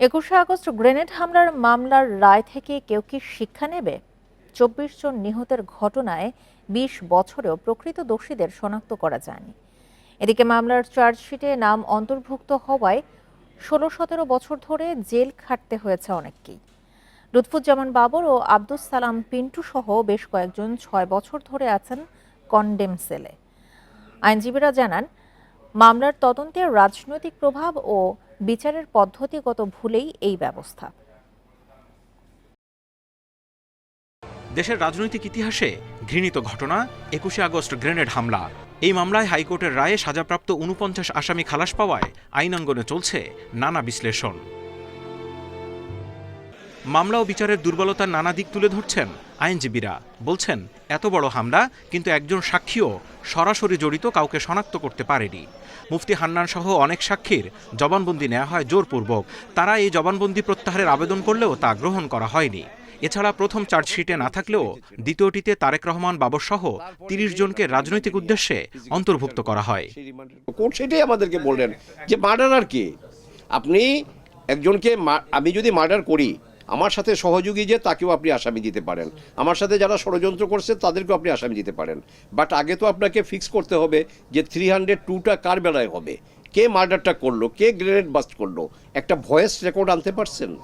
একুশে August grenade হামলার মামলার রায় থেকে কেউ কি শিক্ষা নেবে? চব্বিশ জন নিহতের ঘটনায় বিশ বছরেও প্রকৃত দোষীদের শনাক্ত করা যায়নি। এদিকে মামলার চার্জশিটে নাম অন্তর্ভুক্ত হওয়ায় ষোলো সতেরো বছর ধরে জেল খাটতে হয়েছে অনেককেই। লুৎফুজ্জামান বাবর ও আব্দুস সালাম পিন্টু সহ বেশ কয়েকজন ছয় বছর ধরে আছেন কন্ডেম সেলে। আইনজীবীরা জানান, মামলার তদন্তে রাজনৈতিক প্রভাব ও বিচারের পদ্ধতিগত ভুলেই এই ব্যবস্থা। দেশের রাজনৈতিক ইতিহাসে ঘৃণিত ঘটনা, একুশে আগস্ট গ্রেনেড হামলা। এই মামলায় হাইকোর্টের রায়ে সাজাপ্রাপ্ত উনপঞ্চাশ আসামি খালাস পাওয়ায় আইনাঙ্গনে চলছে নানা বিশ্লেষণ। মামলা ও বিচারের দুর্বলতার নানা দিক তুলে ধরছেন আইনজীবীরা। বলছেন, এত বড় হামলা, কিন্তু একজন সাক্ষীও সরাসরি জড়িত কাউকে শনাক্ত করতে পারেনি। মুফতি হান্নান সহ অনেক সাক্ষীর জবানবন্দি নেওয়া হয় জোরপূর্বক। তারা এই জবানবন্দি প্রত্যাহারের আবেদন করলেও তা গ্রহণ করা হয়নি। এছাড়া প্রথম চার্জশিটে না থাকলেও দ্বিতীয়টিতে তারেক রহমান বাবর সহ তিরিশ জনকে রাজনৈতিক উদ্দেশ্যে অন্তর্ভুক্ত করা হয়। কোর্ট সেটাই আমাদেরকে বললেন যে মার্ডার আর কি? আপনি একজনকে আমি যদি মার্ডার করি আমার সাথে সহযোগী যে, তাকেও আপনি আসামি দিতে পারেন। আমার সাথে যারা ষড়যন্ত্র করছে, তাদেরকেও আপনি আসামি দিতে পারেন। বাট আগে তো আপনাকে ফিক্স করতে হবে যে থ্রি হান্ড্রেড টুটা কার বেলায় হবে? কে মার্ডারটা করল? কে গ্রেনেড বাস্ট করল? একটা ভয়েস রেকর্ড আনতে পারছেন?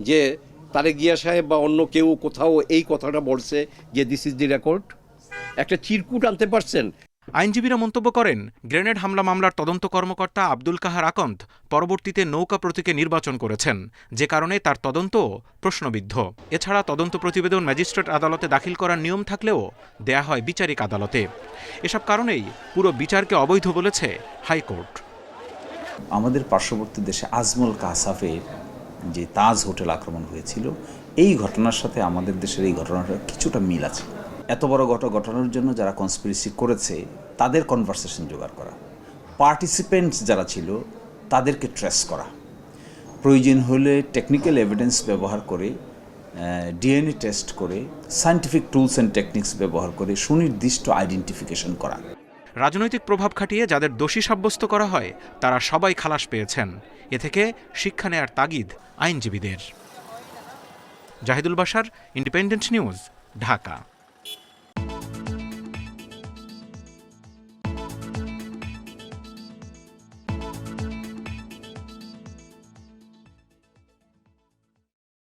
যে, তারেক গিয়া সাহেব বা অন্য কেউ কোথাও এই কথাটা বলছে যে দিস ইজ দি রেকর্ড একটা চিরকুট আনতে পারছেন? আইনজীবীরা মন্তব্য করেন, গ্রেনেড হামলা মামলার তদন্ত কর্মকর্তা আব্দুল কাহার আকন্দ পরবর্তীতে নৌকা প্রতীকে নির্বাচন করেছেন। যে কারণে তার তদন্ত প্রশ্নবিদ্ধ। এছাড়া তদন্ত প্রতিবেদন ম্যাজিস্ট্রেট আদালতে দাখিল করার নিয়ম থাকলেও দেয়া হয় বিচারিক আদালতে। এসব কারণেই পুরো বিচারকে অবৈধ বলেছে হাইকোর্ট। আমাদের পার্শ্ববর্তী দেশে আজমল কাসাফের যে তাজ হোটেল আক্রমণ হয়েছিল, এই ঘটনার সাথে আমাদের দেশের এই ঘটনাটা কিছুটা মিল আছে। এত বড় ঘট ঘটনার জন্য যারা কনস্পিরেসি করেছে, তাদের কনভারসেশন জোগাড় করা। পার্টিসিপেন্টস যারা ছিল, তাদেরকে ট্রেস করা। প্রয়োজন হলে টেকনিক্যাল এভিডেন্স ব্যবহার করে ডিএনএ টেস্ট করে সায়েন্টিফিক টুলস অ্যান্ড টেকনিক্স ব্যবহার করে সুনির্দিষ্ট আইডেন্টিফিকেশন করা। রাজনৈতিক প্রভাব খাটিয়ে যাদের দোষী সাব্যস্ত করা হয়, তারা সবাই খালাস পেয়েছেন। এ থেকে শিক্ষা নেয়ার তাগিদ আইনজীবীদের। জাহিদুল বাসার ইন্ডিপেন্ডেন্ট নিউজ ঢাকা।